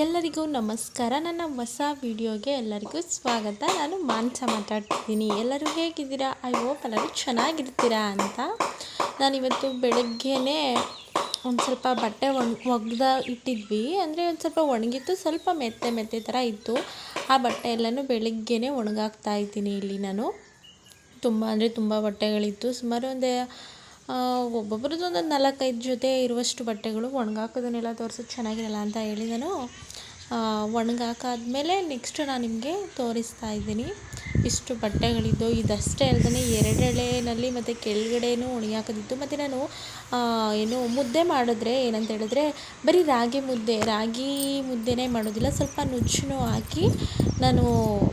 ಎಲ್ಲರಿಗೂ ನಮಸ್ಕಾರ. ನನ್ನ ಹೊಸ ವಿಡಿಯೋಗೆ ಎಲ್ಲರಿಗೂ ಸ್ವಾಗತ. ನಾನು ಮಾಂಸ ಮಾತಾಡ್ತಿದ್ದೀನಿ. ಎಲ್ಲರೂ ಹೇಗಿದ್ದೀರಾ? ಐ ಹೋಪ್ ಎಲ್ಲರೂ ಚೆನ್ನಾಗಿರ್ತೀರಾ ಅಂತ. ನಾನಿವತ್ತು ಬೆಳಗ್ಗೆನೇ ಒಂದು ಸ್ವಲ್ಪ ಬಟ್ಟೆ ಒಣ, ಒಗ್ದು ಇಟ್ಟಿದ್ವಿ. ಅಂದರೆ ಒಂದು ಸ್ವಲ್ಪ ಒಣಗಿತ್ತು, ಸ್ವಲ್ಪ ಮೆತ್ತೆ ಮೆತ್ತೆ ಥರ ಇತ್ತು. ಆ ಬಟ್ಟೆ ಎಲ್ಲನೂ ಬೆಳಗ್ಗೆನೇ ಒಣಗಾಕ್ತಾ ಇದ್ದೀನಿ ಇಲ್ಲಿ ನಾನು. ತುಂಬ, ಅಂದರೆ ತುಂಬ ಬಟ್ಟೆಗಳಿತ್ತು. ಸುಮಾರು ಒಂದು ಒಬ್ಬೊಬ್ರದ್ದು ಒಂದು ನಾಲ್ಕೈದು ಜೊತೆ ಇರುವಷ್ಟು ಬಟ್ಟೆಗಳು ಒಣಗಾಕೋದನ್ನೆಲ್ಲ ತೋರಿಸೋದು ಚೆನ್ನಾಗಿರಲ್ಲ ಅಂತ ಹೇಳಿ ನಾನು ಒಣಗಾಕಾದ್ಮೇಲೆ ನೆಕ್ಸ್ಟ್ ನಾನು ನಿಮಗೆ ತೋರಿಸ್ತಾ ಇದ್ದೀನಿ. ಇಷ್ಟು ಬಟ್ಟೆಗಳಿದ್ದು ಇದಷ್ಟೇ ಅಲ್ಲದೆ ಎರಡೆಳೆಯಲ್ಲಿ ಮತ್ತು ಕೆಳಗಡೆನೂ ಒಣಗಾಕೋದಿತ್ತು ಮತ್ತು ನಾನು ಏನು ಮುದ್ದೆ ಮಾಡಿದ್ರೆ ಏನಂತ ಹೇಳಿದ್ರೆ ಬರೀ ರಾಗಿ ಮುದ್ದೆ, ರಾಗಿ ಮುದ್ದೆನೇ ಮಾಡೋದಿಲ್ಲ, ಸ್ವಲ್ಪ ನುಚ್ಚನ್ನು ಹಾಕಿ ನಾನು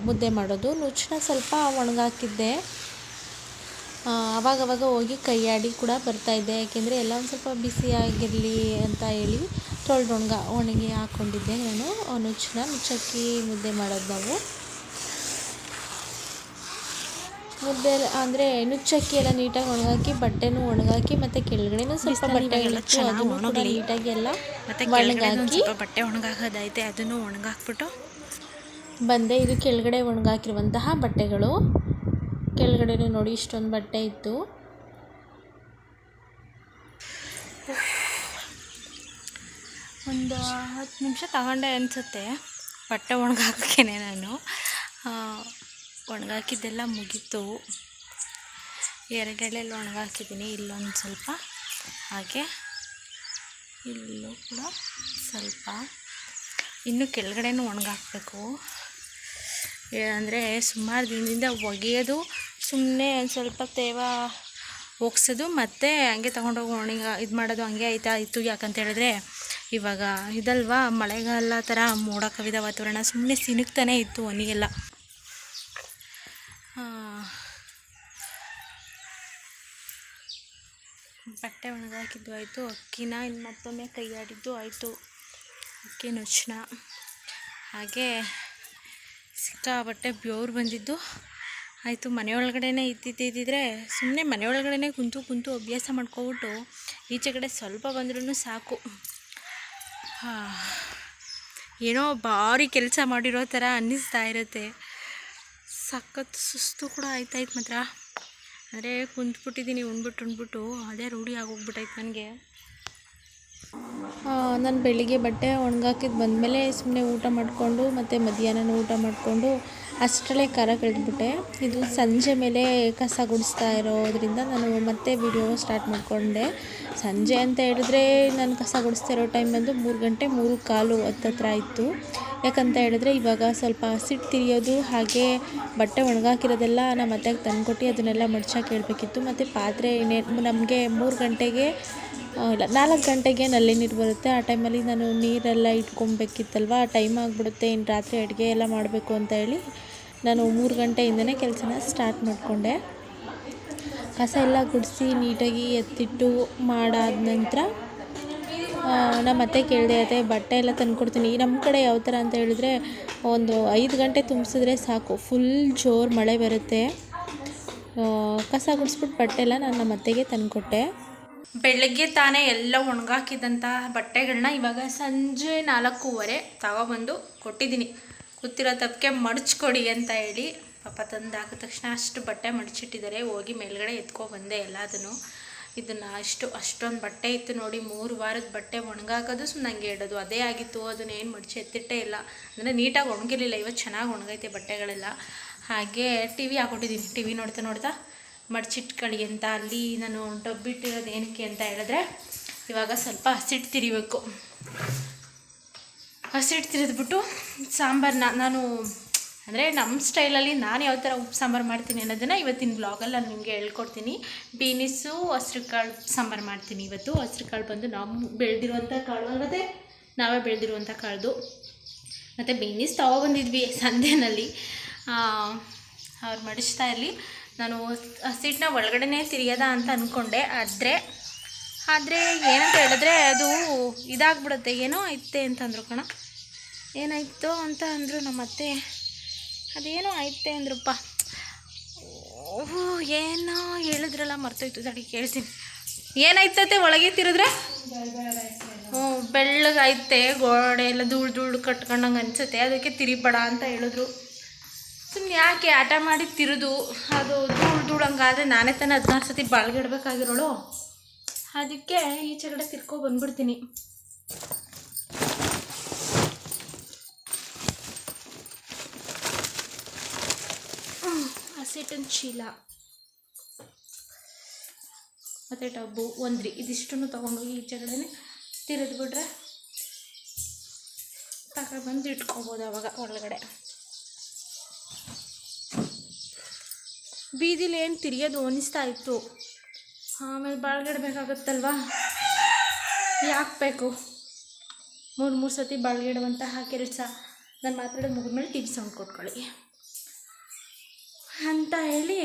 ಮುದ್ದೆ ಮಾಡೋದು. ನುಚ್ಚನ್ನ ಸ್ವಲ್ಪ ಒಣಗಾಕಿದ್ದೆ. ಅವಾಗವಾಗ ಹೋಗಿ ಕೈಯಾಡಿ ಕೂಡ ಬರ್ತಾಯಿದ್ದೆ ಯಾಕೆಂದರೆ ಎಲ್ಲ ಒಂದು ಸ್ವಲ್ಪ ಬಿಸಿಯಾಗಿರಲಿ ಅಂತ ಹೇಳಿ ತೊಳೆದು ಒಣಗ ಒಣಗಿ ಹಾಕ್ಕೊಂಡಿದ್ದೆ ನಾನು. ನುಚ್ಚನ್ನ ನುಚ್ಚಕ್ಕಿ ಮುದ್ದೆ ಮಾಡೋದು ನಾವು. ಮುದ್ದೆ ಅಂದರೆ ನುಚ್ಚಕ್ಕಿ ಎಲ್ಲ ನೀಟಾಗಿ ಒಣಗಾಕಿ ಬಟ್ಟೆನೂ ಒಣಗಾಕಿ ಮತ್ತು ಕೆಳಗಡೆನೂ ಸ್ವಲ್ಪ ಬಟ್ಟೆ ನೀಟಾಗಿ ಎಲ್ಲ ಒಣಗಾಕಿ. ಬಟ್ಟೆ ಒಣಗಾಕೋದೈತೆ ಅದನ್ನು ಒಣಗಾಕ್ಬಿಟ್ಟು. ಬಂದೆ. ಇದು ಕೆಳಗಡೆ ಒಣಗಾಕಿರುವಂತಹ ಬಟ್ಟೆಗಳು. ಕೆಳಗಡೆನೂ ನೋಡಿ, ಇಷ್ಟೊಂದು ಬಟ್ಟೆ ಇತ್ತು. ಒಂದು ಹತ್ತು ನಿಮಿಷ ತಗೊಂಡೆ ಅನಿಸುತ್ತೆ, ಬಟ್ಟೆ ಒಣಗಾಕೇನೆ ನಾನು. ಒಣಗಾಕಿದ್ದೆಲ್ಲ ಮುಗೀತು. ಎರಗಡೆಯಲ್ಲಿ ಒಣಗಾಕಿದ್ದೀನಿ, ಇಲ್ಲೊಂದು ಸ್ವಲ್ಪ. ಹಾಗೆ ಇಲ್ಲೂ ಕೂಡ ಸ್ವಲ್ಪ. ಇನ್ನು ಕೆಳಗಡೆನೂ ಒಣಗಾಕಬೇಕು. ಅಂದರೆ ಸುಮಾರು ದಿನದಿಂದ ಒಗೆಯೋದು ಸುಮ್ಮನೆ ಒಂದು ಸ್ವಲ್ಪ ತೇವ ಒಗ್ಸೋದು, ಮತ್ತು ಹಂಗೆ ತೊಗೊಂಡೋಗಿ ಒಣಗ ಇದು ಮಾಡೋದು ಹಂಗೆ ಆಯ್ತಾ, ಇತ್ತು ಯಾಕಂತ ಹೇಳಿದ್ರೆ, ಇವಾಗ ಇದಲ್ವಾ, ಮಳೆಗಾಲ ಥರ ಮೋಡ ಕವಿದ ವಾತಾವರಣ ಸುಮ್ಮನೆ ಸಿನುಕ್ತಾನೆ ಇತ್ತು ಒಣಿಗೆಲ್ಲ ಬಟ್ಟೆ ಒಣಗಾಕಿದ್ದು ಆಯಿತು, ಅಕ್ಕಿನ ಇನ್ನು ಮತ್ತೊಮ್ಮೆ ಕೈಯಾಡಿದ್ದು ಆಯಿತು. ಅಕ್ಕಿ ನುಚ್ಚನ ಹಾಗೆ ಸಿಕ್ಕಾಪಟ್ಟೆ ಬೆವ್ರು ಬಂದಿದ್ದು. ಆಯಿತು ಮನೆಯೊಳಗಡೆ ಇದ್ದಿದ್ದಿದ್ರೆ ಸುಮ್ಮನೆ ಮನೆಯೊಳಗಡೆ ಕುಂತು ಕುಂತು ಅಭ್ಯಾಸ ಮಾಡ್ಕೊಬಿಟ್ಟು ಈಚೆ ಕಡೆ ಸ್ವಲ್ಪ ಬಂದ್ರೂ ಸಾಕು. ಏನೋ ಭಾರಿ ಕೆಲಸ ಮಾಡಿರೋ ಥರ ಅನ್ನಿಸ್ತಾ ಇರುತ್ತೆ. ಸಖತ್ ಸುಸ್ತು ಕೂಡ ಆಯ್ತಾಯ್ತು ಮಾತ್ರ. ಅಂದರೆ ಕುಂತ್ಬಿಟ್ಟಿದ್ದೀನಿ, ಉಣ್ಬಿಟ್ಟು ಉಣ್ಬಿಟ್ಟು, ಅದೇ ರೂಢಿ ಆಗೋಗ್ಬಿಟ್ಟೈತೆ ನನಗೆ. ನಾನು ಬೆಳಿಗ್ಗೆ ಬಟ್ಟೆ ಒಣಗಾಕಿದ್ದು ಬಂದಮೇಲೆ ಸುಮ್ಮನೆ ಊಟ ಮಾಡಿಕೊಂಡು ಮತ್ತು ಮಧ್ಯಾಹ್ನ ಊಟ ಮಾಡಿಕೊಂಡು ಅಷ್ಟರಲ್ಲೇ ಖಾರ ಕಳೆದ್ಬಿಟ್ಟೆ. ಇದು ಸಂಜೆ ಮೇಲೆ ಕಸ ಗುಡಿಸ್ತಾ ಇರೋದ್ರಿಂದ ನಾನು ಮತ್ತೆ ವಿಡಿಯೋ ಸ್ಟಾರ್ಟ್ ಮಾಡಿಕೊಂಡೆ. ಸಂಜೆ ಅಂತ ಹೇಳಿದ್ರೆ ನಾನು ಕಸ ಗುಡಿಸ್ತಾ ಇರೋ ಟೈಮ್ ಬಂದು ಮೂರು ಗಂಟೆ ಮೂರು ಕಾಲು ಹತ್ತತ್ರ ಇತ್ತು ಯಾಕಂತ ಹೇಳಿದ್ರೆ ಇವಾಗ ಸ್ವಲ್ಪ ಹಸಿಟ್ಟು ತಿರಿಯೋದು ಹಾಗೆ ಬಟ್ಟೆ ಒಣಗಾಕಿರೋದೆಲ್ಲ ನಮ್ಮ ಅತ್ತೆಗೆ ತಂದುಕೊಟ್ಟು ಅದನ್ನೆಲ್ಲ ಮಡ್ಚಕ್ಕೆ ಹೇಳ್ಬೇಕಿತ್ತು ಮತ್ತು ಪಾತ್ರೆ ನಮಗೆ ಮೂರು ಗಂಟೆಗೆ ಇಲ್ಲ ನಾಲ್ಕು ಗಂಟೆಗೆ ನಲ್ಲಿ ನೀರು ಬರುತ್ತೆ. ಆ ಟೈಮಲ್ಲಿ ನಾನು ನೀರೆಲ್ಲ ಇಟ್ಕೊಬೇಕಿತ್ತಲ್ವ? ಆ ಟೈಮ್ ಆಗಿಬಿಡುತ್ತೆ. ಇನ್ನು ರಾತ್ರಿ ಅಡುಗೆ ಎಲ್ಲ ಮಾಡಬೇಕು ಅಂತ ಹೇಳಿ ನಾನು ಮೂರು ಗಂಟೆಯಿಂದನೇ ಕೆಲಸನ ಸ್ಟಾರ್ಟ್ ಮಾಡಿಕೊಂಡೆ. ಕಸ ಎಲ್ಲ ಗುಡಿಸಿ ನೀಟಾಗಿ ಎತ್ತಿಟ್ಟು ಮಾಡಾದ ನಂತರ ನಮ್ಮ ಅತ್ತೆ ಕೇಳಿದೆ, ಅತ್ತೆ, ಬಟ್ಟೆ ಎಲ್ಲ ತಂದುಕೊಡ್ತೀನಿ. ನಮ್ಮ ಕಡೆ ಯಾವ ಥರ ಅಂತ ಹೇಳಿದ್ರೆ, ಒಂದು ಐದು ಗಂಟೆ ತುಂಬಿಸಿದ್ರೆ ಸಾಕು. ಫುಲ್ ಜೋರು ಮಳೆ ಬರುತ್ತೆ. ಕಸ ಗುಡಿಸ್ಬಿಟ್ಟು ಬಟ್ಟೆ ಎಲ್ಲ ನಾನು ನಮ್ಮ ಅತ್ತೆಗೆ ತಂದುಕೊಟ್ಟೆ. ಬೆಳಗ್ಗೆ ತಾನೇ ಎಲ್ಲ ಒಣಗಾಕಿದ್ದಂಥ ಬಟ್ಟೆಗಳನ್ನ ಇವಾಗ ಸಂಜೆ ನಾಲ್ಕೂವರೆ ತಗೊಬಂದು ಕೊಟ್ಟಿದ್ದೀನಿ. ಕೂತಿರೋ ತಪ್ಪಿಗೆ ಮಡಚ್ಕೊಡಿ ಅಂತ ಹೇಳಿ ಪಾಪ ತಂದು ಹಾಕಿದ ತಕ್ಷಣ ಅಷ್ಟು ಬಟ್ಟೆ ಮಡಚಿಟ್ಟಿದ್ದಾರೆ. ಹೋಗಿ ಮೇಲ್ಗಡೆ ಎತ್ಕೊ ಬಂದೆ ಎಲ್ಲದನ್ನು. ಇದನ್ನು ಅಷ್ಟು, ಅಷ್ಟೊಂದು ಬಟ್ಟೆ ಇತ್ತು ನೋಡಿ ಮೂರು ವಾರದ ಬಟ್ಟೆ ಒಣಗಾಕೋದು ಸುಮ್ಮನೆ ಇಡೋದು. ಅದೇ ಆಗಿತ್ತು, ಅದನ್ನ ಏನು ಮಡಚಿ ಎತ್ತಿಟ್ಟೇ ಇಲ್ಲ. ಅಂದರೆ ನೀಟಾಗಿ ಒಣಗಿರಲಿಲ್ಲ ಇವತ್ತು ಚೆನ್ನಾಗಿ ಒಣಗೈತೆ ಬಟ್ಟೆಗಳೆಲ್ಲ. ಹಾಗೆ ಟಿ ವಿ ಹಾಕೊಟ್ಟಿದ್ದೀನಿ ಟಿ ವಿ ನೋಡ್ತಾ ನೋಡ್ತಾ ಮಡ್ಚಿಟ್ಕೊಳ್ಳಿ ಅಂತ ಅಲ್ಲಿ ನಾನು ಡಬ್ಬಿಟ್ಟಿರೋದು ಏನಕ್ಕೆ ಅಂತ ಹೇಳಿದ್ರೆ ಇವಾಗ ಸ್ವಲ್ಪ ಹಸಿಟ್ಟು ತಿರಿಬೇಕು. ಹಸಿಟ್ಟು ತಿರಿದ್ಬಿಟ್ಟು ಸಾಂಬಾರನ್ನ ನಾನು ಅಂದರೆ ನಮ್ಮ ಸ್ಟೈಲಲ್ಲಿ ನಾನು ಯಾವ ಥರ ಉಪ್ಪು ಸಾಂಬಾರು ಮಾಡ್ತೀನಿ ಅನ್ನೋದನ್ನು ಇವತ್ತಿನ ಬ್ಲಾಗಲ್ಲಿ ನಾನು ನಿಮಗೆ ಹೇಳ್ಕೊಡ್ತೀನಿ. ಬೀನಿಸು ಹಸಿರು ಕಾಳು ಸಾಂಬಾರು ಮಾಡ್ತೀನಿ ಇವತ್ತು. ಹಸಿರು ಕಾಳು ಬಂದು ನಾವು ಬೆಳೆದಿರುವಂಥ ಕಾಳು ಅಲ್ಲದೆ ನಾವೇ ಬೆಳೆದಿರುವಂಥ ಕಾಳ್ದು. ಮತ್ತು ಬೀನಿಸ್ ತೊಗೊಬಂದಿದ್ವಿ ಸಂಧ್ಯಾನಲ್ಲಿ ಅವ್ರು ಮಡಿಸ್ತಾ ಇರಲಿ. ನಾನು ಹಸಿಟ್ಟನ್ನ ಒಳಗಡೆನೇ ತಿರಿಯೋದ ಅಂತ ಅಂದ್ಕೊಂಡೆ ಆದರೆ ಆದರೆ ಏನಂತ ಹೇಳಿದ್ರೆ ಅದು ಇದಾಗ್ಬಿಡುತ್ತೆ. ಏನೋ ಐತೆ ಅಂತಂದ್ರು ಕಣ. ಏನಾಯ್ತೋ ಅಂತ ಅಂದರು ನಮ್ಮ ಅತ್ತೆ. ಅದೇನೋ ಐತೆ ಅಂದ್ರಪ್ಪ ಓ ಏನೋ ಹೇಳಿದ್ರಲ್ಲ, ಮರ್ತೋಯ್ತು ತಡಿ, ಕೇಳ್ತೀನಿ. ಏನಾಯ್ತತೆ ಒಳಗೆ ತಿರಿದ್ರೆ? ಹ್ಞೂ ಬೆಳ್ಳಗೈತೆ ಗೋಡೆ ಎಲ್ಲ ಧೂಳು ಧೂಳು ಕಟ್ಕೊಂಡಂಗೆ ಅನಿಸುತ್ತೆ. ಅದಕ್ಕೆ ತಿರಿಬೇಡ ಅಂತ ಹೇಳಿದ್ರು. ಸುಮ್ಮನೆ ಯಾಕೆ ಆಟ ಮಾಡಿ ತಿರುದು, ಅದು ಧೂಳು ಧೂಳಂಗಾದರೆ ನಾನೇ ತಾನೇ ಹದಿನಾರು ಸತಿ ಬಾಳ್ಗಿಡ್ಬೇಕಾಗಿರೋಳು. ಅದಕ್ಕೆ ಈಚೆ ಕಡೆ ತಿರ್ಕೊ ಬಂದ್ಬಿಡ್ತೀನಿ. ಹಸಿಟ್ಟಿನ ಚೀಲ. ಮತ್ತು ಟಬ್ಬು, ಒಂದ್ರಿ. ಇದಿಷ್ಟನ್ನು ತೊಗೊಂಡೋಗಿ ಈಚೆ ಕಡೆನೇ ತಿರುದು ಬಿಟ್ರೆ ತಗೊಂಡು ಬಂದು ಇಟ್ಕೋಬೋದು ಅವಾಗ ಒಳಗಡೆ. ಬೀದಿಲಿ ಏನು ತಿರಿಯೋದು ಅನಿಸ್ತಾ ಇತ್ತು. ಆಮೇಲೆ ಬಾಳ್ಗಿಡ್ಬೇಕಾಗತ್ತಲ್ವಾ ಯಾಕೆ ಬೇಕು? ಮೂರು ಮೂರು ಸತಿ ಬಾಳ್ಗಿಡುವಂತಹ ಕೆಲಸ. ನಾನು ಮಾತಾಡೋದು ಮುಗಿದ ಮೇಲೆ ಟಿಪ್ಸ್ ಸೌಂಡ್ ಕೊಟ್ಕೊಳ್ಳಿ. ಅಂತ ಹೇಳಿ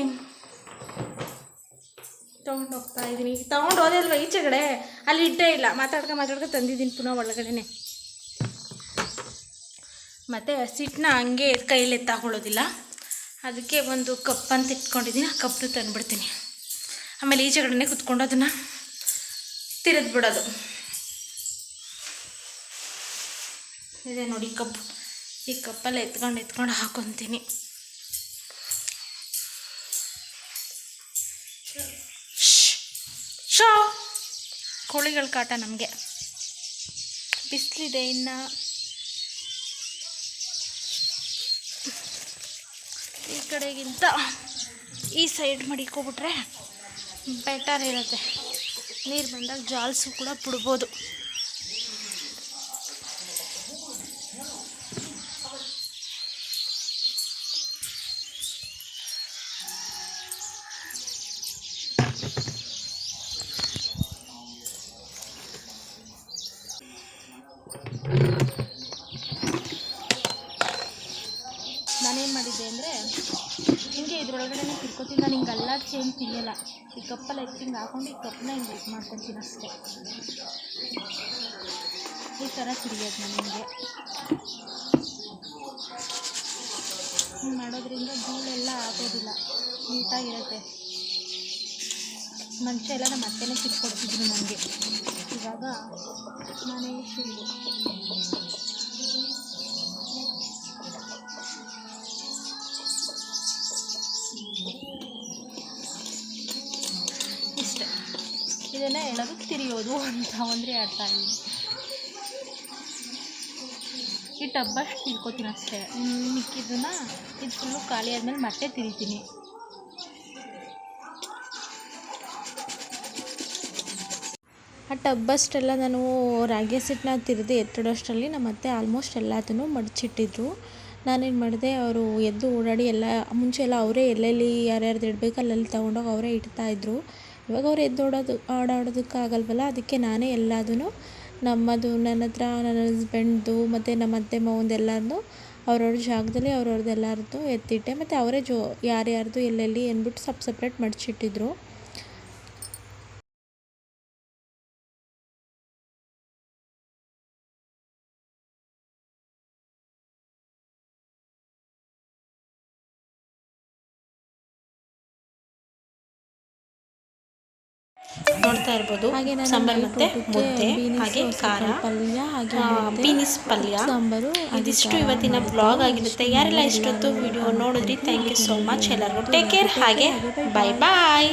ತೊಗೊಂಡು ಹೋಗ್ತಾ ಇದ್ದೀನಿ ತೊಗೊಂಡು ಹೋದಲ್ವ ಈಚೆಗಡೆ? ಅಲ್ಲಿ ಇಟ್ಟೇ ಇಲ್ಲ. ಮಾತಾಡ್ಕೊ ಮಾತಾಡ್ಕೊ ತಂದಿದ್ದೀನಿ ಪುನಃ ಒಳಗಡೆನೆ. ಮತ್ತು ಹಸಿಟ್ಟನ್ನ ಹಂಗೆ ಕೈಯಲ್ಲಿ ಎತ್ತಾಕೊಳ್ಳೋದಿಲ್ಲ ಅದಕ್ಕೆ ಒಂದು ಕಪ್ ಅಂತ ಇಟ್ಕೊಂಡಿದ್ದೀನಿ. ಆ ಕಪ್ಪನ್ನು ತಂದುಬಿಡ್ತೀನಿ. ಆಮೇಲೆ ಈಚೆ ಕಡೆನೇ ಕುತ್ಕೊಂಡು ಅದನ್ನು ತಿರುದ್ ಬಿಡೋದು. ಇದೆ ನೋಡಿ ಕಪ್. ಈ ಕಪ್ಪಲ್ಲಿ ಎತ್ಕೊಂಡು ಎತ್ಕೊಂಡು ಹಾಕೊತೀನಿ. ಶೋ. ಕೋಳಿಗಳ ಕಾಟ ನಮಗೆ. ಬಿಸಿಲಿದೆ ಇನ್ನು ಈ ಕಡೆಗಿಂತ ಈ ಸೈಡ್ ಮಡಿಕೊಬಿಟ್ರೆ ಬೆಟರ್ ಇರುತ್ತೆ. ನೀರು ಬಂದಾಗ ಜಾಲ್ಸು ಕೂಡ ಬಿಡ್ಬೋದು. ಹಿಂಗೆ ಇದ್ರೊಳಗಡೆ ತಿರ್ಕೋತೀನಿ ನಾನು ಹಿಂಗೆ ಎಲ್ಲ ಚೇಂಜ್ ತಿನ್ನಲ್ಲ ಈ ಕಪ್ಪಲ್ಲಿ ಎತ್ತಿ ಹಿಂಗೆ ಹಾಕೊಂಡು ಈ ಕಪ್ಪನ್ನ ಹಿಂಗೆ ಇದು ಮಾಡ್ಕೊತೀನಿ ಅಷ್ಟೇ. ಈ ಥರ ತಿರಿಯೋದು ನಾನು ಹಿಂಗೆ ಮಾಡೋದ್ರಿಂದ ಧೂಳೆಲ್ಲ ಆಗೋದಿಲ್ಲ, ನೀಟಾಗಿರುತ್ತೆ. ಮನುಷ್ಯ ಎಲ್ಲ ನಮ್ಮ ಅತ್ತೆನೇ ಕಿತ್ಕೊಡ್ತಿದ್ರು ನನಗೆ. ಇವಾಗ ನಾನೇ ತಿರುಗಿ ಇದನ್ನು ಹೇಳೋದು ತಿರಿಯೋದು ಅಂತ ಒಂದ್ರೆ ಅರ್ಥ ಇಲ್ಲ ಈ ಟಬ್ಬಷ್ಟು ತಿರ್ಕೋತೀನಿ ಅಷ್ಟೇ. ಮಿಕ್ಕಿದ್ದನ್ನ ಇದು ಫುಲ್ಲು ಖಾಲಿ ಆದಮೇಲೆ ಮತ್ತೆ ತಿರಿತೀನಿ. ಆ ಟಬ್ಬಷ್ಟೆಲ್ಲ ನಾನು ರಾಗಿ ಸಿಟ್ಟನ್ನ ತಿರ್ದು ಎತ್ತಿಡೋಷ್ಟರಲ್ಲಿ ನಮ್ಮ ಅತ್ತೆ ಆಲ್ಮೋಸ್ಟ್ ಎಲ್ಲದನ್ನು ಮಡಚಿಟ್ಟಿದ್ರು ನಾನೇನು ಮಾಡಿದೆ, ಅವರು ಎದ್ದು ಓಡಾಡಿ ಎಲ್ಲ, ಮುಂಚೆ ಎಲ್ಲ ಅವರೇ ಎಲ್ಲೆಲ್ಲಿ ಯಾರ್ಯಾರ್ದು ಇಡಬೇಕು ಅಲ್ಲೆಲ್ಲಿ ತೊಗೊಂಡೋಗಿ ಅವರೇ ಇಡ್ತಾಯಿದ್ರು ಇವಾಗ ಅವ್ರು ಎದ್ದು ಓಡೋದು ಓಡಾಡೋದಕ್ಕಾಗಲ್ವಲ್ಲ ಅದಕ್ಕೆ ನಾನೇ ಎಲ್ಲದೂ ನಮ್ಮದು, ನನ್ನ ಹತ್ರ, ನನ್ನ ಹಸ್ಬೆಂಡ್ದು ಮತ್ತು ನಮ್ಮ ಅತ್ತೆ ಮಾವಂದು ಎಲ್ಲರದು ಅವ್ರವ್ರ ಜಾಗದಲ್ಲಿ ಅವ್ರವ್ರದ್ದು ಎಲ್ಲರದ್ದು ಎತ್ತಿಟ್ಟೆ. ಮತ್ತು ಅವರೇ ಜೋ, ಯಾರ್ಯಾರ್ದು ಎಲ್ಲೆಲ್ಲಿ ಅಂದ್ಬಿಟ್ಟು ಸಪ್ ಸಪ್ರೇಟ್ ಮಡಚಿಟ್ಟಿದ್ರು. ನೋಡ್ತಾ ಇರ್ಬೋದು. ಸಾಂಬಾರ್ ಮತ್ತೆ ಮುದ್ದೆ ಹಾಗೆ ಖಾರ ಬೀನಿಸ್ ಪಲ್ಯ. ಸಾಂಬಾರು ಇದಿಷ್ಟು ಇವತ್ತಿನ ಬ್ಲಾಗ್ ಆಗಿರುತ್ತೆ. ಯಾರೆಲ್ಲ ಇಷ್ಟೊತ್ತು ವಿಡಿಯೋ ನೋಡಿದ್ರಿ ಥ್ಯಾಂಕ್ ಯು ಸೋ ಮಚ್ ಎಲ್ಲರಿಗೂ ಟೇಕ್ ಕೇರ್ ಹಾಗೆ ಬಾಯ್ ಬಾಯ್